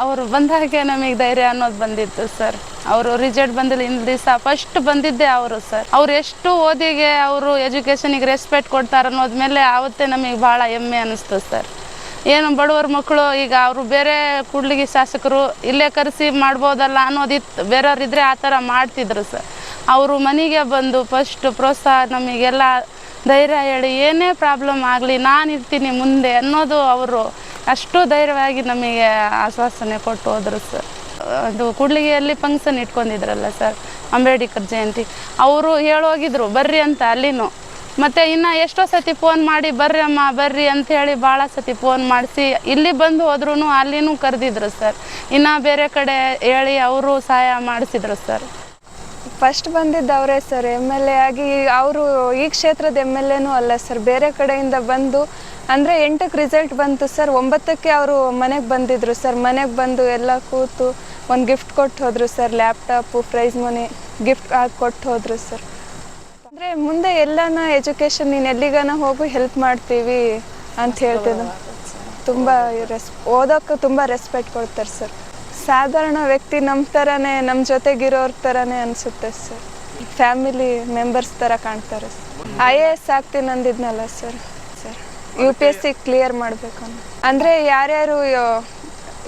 ಅವರು ಬಂದಾಗೆ ನಮಗೆ ಧೈರ್ಯ ಅನ್ನೋದು ಬಂದಿತ್ತು ಸರ್. ಅವರು ರಿಸಲ್ಟ್ ಬಂದಿಲ್ಲ. ಇನ್ ದಿವಸ ಫಸ್ಟ್ ಬಂದಿದ್ದೆ ಅವರು ಸರ್. ಅವ್ರು ಎಷ್ಟು ಓದಿಗೆ ಅವರು ಎಜುಕೇಷನಿಗೆ ರೆಸ್ಪೆಕ್ಟ್ ಕೊಡ್ತಾರೆ ಅನ್ನೋದ ಮೇಲೆ ಆವತ್ತೇ ನಮಗೆ ಭಾಳ ಹೆಮ್ಮೆ ಅನ್ನಿಸ್ತು ಸರ್. ಏನು ಬಡವರ ಮಕ್ಕಳು ಈಗ ಅವರು ಬೇರೆ ಕೂಡ್ಲಿಗೆ ಶಾಸಕರು ಇಲ್ಲೇ ಕರೆಸಿ ಮಾಡ್ಬೋದಲ್ಲ ಅನ್ನೋದಿತ್ತು ಬೇರೆಯವ್ರು ಇದ್ರೆ ಆ ಥರ ಮಾಡ್ತಿದ್ರು ಸರ್. ಅವರು ಮನೆಗೆ ಬಂದು ಫಸ್ಟ್ ಪ್ರೋತ್ಸಾಹ ನಮಗೆಲ್ಲ ಧೈರ್ಯ ಹೇಳಿ ಏನೇ ಪ್ರಾಬ್ಲಮ್ ಆಗಲಿ ನಾನು ಇರ್ತೀನಿ ಮುಂದೆ ಅನ್ನೋದು ಅವರು ಅಷ್ಟು ಧೈರ್ಯವಾಗಿ ನಮಗೆ ಆಶ್ವಾಸನೆ ಕೊಟ್ಟು ಹೋದರು ಸರ್ ಅದು ಕೂಡ್ಲಿಗೆಯಲ್ಲಿ ಫಂಕ್ಷನ್ ಇಟ್ಕೊಂಡಿದ್ರಲ್ಲ ಸರ್ ಅಂಬೇಡ್ಕರ್ ಜಯಂತಿ. ಅವರು ಹೇಳೋಗಿದ್ರು, ಬರ್ರಿ ಅಂತ ಅಲ್ಲಿನೂ. ಮತ್ತು ಇನ್ನು ಎಷ್ಟೋ ಸತಿ ಫೋನ್ ಮಾಡಿ, ಬರ್ರಿ ಅಮ್ಮ, ಬರ್ರಿ ಅಂಥೇಳಿ ಭಾಳ ಸತಿ ಫೋನ್ ಮಾಡಿಸಿ, ಇಲ್ಲಿ ಬಂದು ಹೋದ್ರೂ ಅಲ್ಲಿನೂ ಕರೆದಿದ್ರು ಸರ್ ಇನ್ನು ಬೇರೆ ಕಡೆ ಹೇಳಿ ಅವರು ಸಹಾಯ ಮಾಡಿಸಿದ್ರು ಸರ್ ಫಸ್ಟ್ ಬಂದಿದ್ದು ಅವರೇ ಸರ್ ಎಂ ಎಲ್ ಎ ಆಗಿ ಅವರು ಈ ಕ್ಷೇತ್ರದ ಎಂ ಎಲ್ ಎನೂ ಅಲ್ಲ ಸರ್ ಬೇರೆ ಕಡೆಯಿಂದ ಬಂದು ಅಂದರೆ ಎಂಟಕ್ಕೆ ರಿಸಲ್ಟ್ ಬಂತು ಸರ್ ಒಂಬತ್ತಕ್ಕೆ ಅವರು ಮನೆಗೆ ಬಂದಿದ್ರು ಸರ್ ಮನೆಗೆ ಬಂದು ಎಲ್ಲ ಕೂತು ಒಂದು ಗಿಫ್ಟ್ ಕೊಟ್ಟು ಹೋದರು sir laptop price money gift ಹಾಕಿ ಕೊಟ್ಟು ಹೋದರು ಸರ್ ಅಂದರೆ ಮುಂದೆ ಎಲ್ಲನ ಎಜುಕೇಷನ್ ನೀನು ಎಲ್ಲಿಗಾನ ಹೋಗು ಹೆಲ್ಪ್ ಮಾಡ್ತೀವಿ ಅಂತ ಹೇಳ್ತಿದ್ರು. ತುಂಬ ರೆಸ್ ಓದೋಕ್ಕೆ ತುಂಬ ರೆಸ್ಪೆಕ್ಟ್ ಕೊಡ್ತಾರೆ ಸರ್ ಸಾಧಾರಣ ವ್ಯಕ್ತಿ ನಮ್ಮ ಥರನೇ ನಮ್ಮ ಜೊತೆಗಿರೋರ ಥರನೇ ಅನಿಸುತ್ತೆ ಸರ್ ಫ್ಯಾಮಿಲಿ ಮೆಂಬರ್ಸ್ ಥರ ಕಾಣ್ತಾರೆ ಐ ಎ ಎಸ್ ಆಗ್ತೀನಿ ಅಂದಿದ್ನಲ್ಲ sir sir U P S C clear ಮಾಡಬೇಕು ಅಂದರೆ ಯಾರ್ಯಾರು,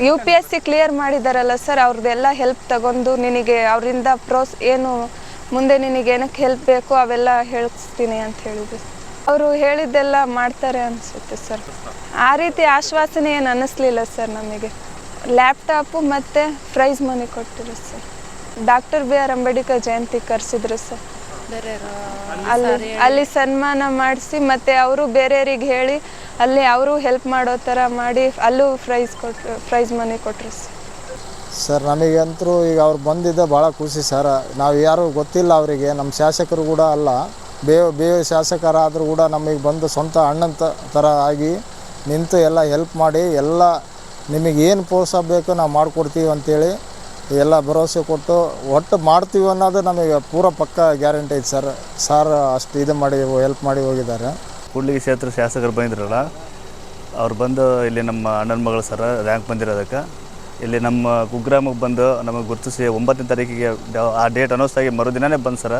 U P S C clear ಮಾಡಿದಾರಲ್ಲ ಸರ್ ಅವ್ರದ್ದೆಲ್ಲ ಹೆಲ್ಪ್ ತಗೊಂಡು ನಿನಗೆ ಅವರಿಂದ ಪ್ರೋಸ್ ಏನು, ಮುಂದೆ ನಿನಗೆ ಏನಕ್ಕೆ ಹೆಲ್ಪ್ ಬೇಕು ಅವೆಲ್ಲ ಹೇಳಿಸ್ತೀನಿ ಅಂತ ಹೇಳಿದ್ರು. ಅವರು ಹೇಳಿದ್ದೆಲ್ಲ ಮಾಡ್ತಾರೆ ಅನಿಸುತ್ತೆ ಸರ್ ಆ ರೀತಿ ಆಶ್ವಾಸನೆ ಏನು ಅನ್ನಿಸ್ಲಿಲ್ಲ ಸರ್ ನಮಗೆ. ಲ್ಯಾಪ್ಟಾಪು ಮತ್ತು prize money ಕೊಟ್ಟಿರು sir doctor B R Ambedkar Jayanti ಕರೆಸಿದ್ರು sir ಅಲ್ಲಿ ಅಲ್ಲಿ ಸನ್ಮಾನ ಮಾಡಿಸಿ ಮತ್ತೆ ಅವರು ಬೇರೆಯವ್ರಿಗೆ ಹೇಳಿ ಅಲ್ಲಿ ಅವರು ಹೆಲ್ಪ್ ಮಾಡೋ ಥರ ಮಾಡಿ ಅಲ್ಲೂ ಪ್ರೈಸ್ ಕೊಟ್ಟರು ಪ್ರೈಸ್ ಮನಿ ಕೊಟ್ಟರು ಸರ್. ನಮಗಂತೂ ನಮಗಂತರೂ ಈಗ ಅವ್ರು ಬಂದಿದ್ದೆ ಭಾಳ ಖುಷಿ ಸರ್. ನಾವು ಯಾರು ಗೊತ್ತಿಲ್ಲ ಅವರಿಗೆ ನಮ್ಮ ಶಾಸಕರು ಕೂಡ ಅಲ್ಲ. ಬೇ ಬೇ ಶಾಸಕರಾದರೂ ಕೂಡ ನಮಗೆ ಬಂದು ಸ್ವಂತ ಅಣ್ಣನ ತ- ಥರ ಆಗಿ ನಿಂತು ಎಲ್ಲ ಹೆಲ್ಪ್ ಮಾಡಿ ಎಲ್ಲ ನಿಮಗೆ ಏನು ಪ್ರೋತ್ಸಾಹ ಬೇಕೋ ನಾವು ಮಾಡಿಕೊಡ್ತೀವಿ ಅಂತೇಳಿ ಎಲ್ಲ ಭರವಸೆ ಕೊಟ್ಟು ಒಟ್ಟು ಮಾಡ್ತೀವಿ ಅನ್ನೋದು ನಮಗೆ ಪೂರ ಪಕ್ಕ ಗ್ಯಾರಂಟಿ ಐತೆ ಸರ್. ಸಾರ್ ಅಷ್ಟು ಇದು ಮಾಡಿ ಹೆಲ್ಪ್ ಮಾಡಿ ಹೋಗಿದ್ದಾರೆ. ಕೂಡ್ಲಿಗಿ ಕ್ಷೇತ್ರ ಶಾಸಕರು ಬಂದಿರಲ್ಲ ಅವ್ರು ಬಂದು ಇಲ್ಲಿ ನಮ್ಮ ಅಣ್ಣನ ಮಗಳು ಸರ ರ್ಯಾಂಕ್ ಬಂದಿರೋದಕ್ಕೆ ಇಲ್ಲಿ ನಮ್ಮ ಕುಗ್ರಾಮಕ್ಕೆ ಬಂದು ನಮಗೆ ಗುರುತಿಸಿ ಒಂಬತ್ತನೇ ತಾರೀಕಿಗೆ ಆ ಡೇಟ್ ಅನೌನ್ಸ್ ಆಗಿ ಮರುದಿನನೇ ಬಂದು ಸರ್.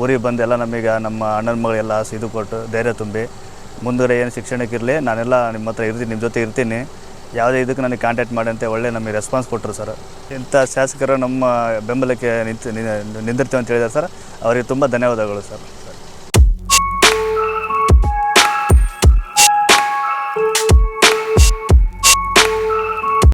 ಊರಿಗೆ ಬಂದು ಎಲ್ಲ ನಮಗೆ ನಮ್ಮ ಅಣ್ಣನ ಮಗಳೆಲ್ಲ ಇದು ಕೊಟ್ಟು ಧೈರ್ಯ ತುಂಬಿ ಮುಂದುವರೆ ಏನು ಶಿಕ್ಷಣಕ್ಕಿರಲಿ ನಾನೆಲ್ಲ ನಿಮ್ಮ ಹತ್ರ ಇರ್ತೀನಿ, ನಿಮ್ಮ ಜೊತೆ ಇರ್ತೀನಿ. ಯಾವುದೇ ಇದಕ್ಕೆ ನನಗೆ ಕಾಂಟ್ಯಾಕ್ಟ್ ಅಂತ ಒಳ್ಳೆ ನಮಗೆ ರೆಸ್ಪಾನ್ಸ್ ಕೊಟ್ಟರು ಸರ್ ಇಂಥ ಶಾಸಕರು ನಮ್ಮ ಬೆಂಬಲಕ್ಕೆ ನಿಂತು ನಿಂದಿರ್ತೇವೆ ಅಂತ ಹೇಳಿದ್ದಾರೆ ಸರ್ ಅವರಿಗೆ ತುಂಬ ಧನ್ಯವಾದಗಳು ಸರ್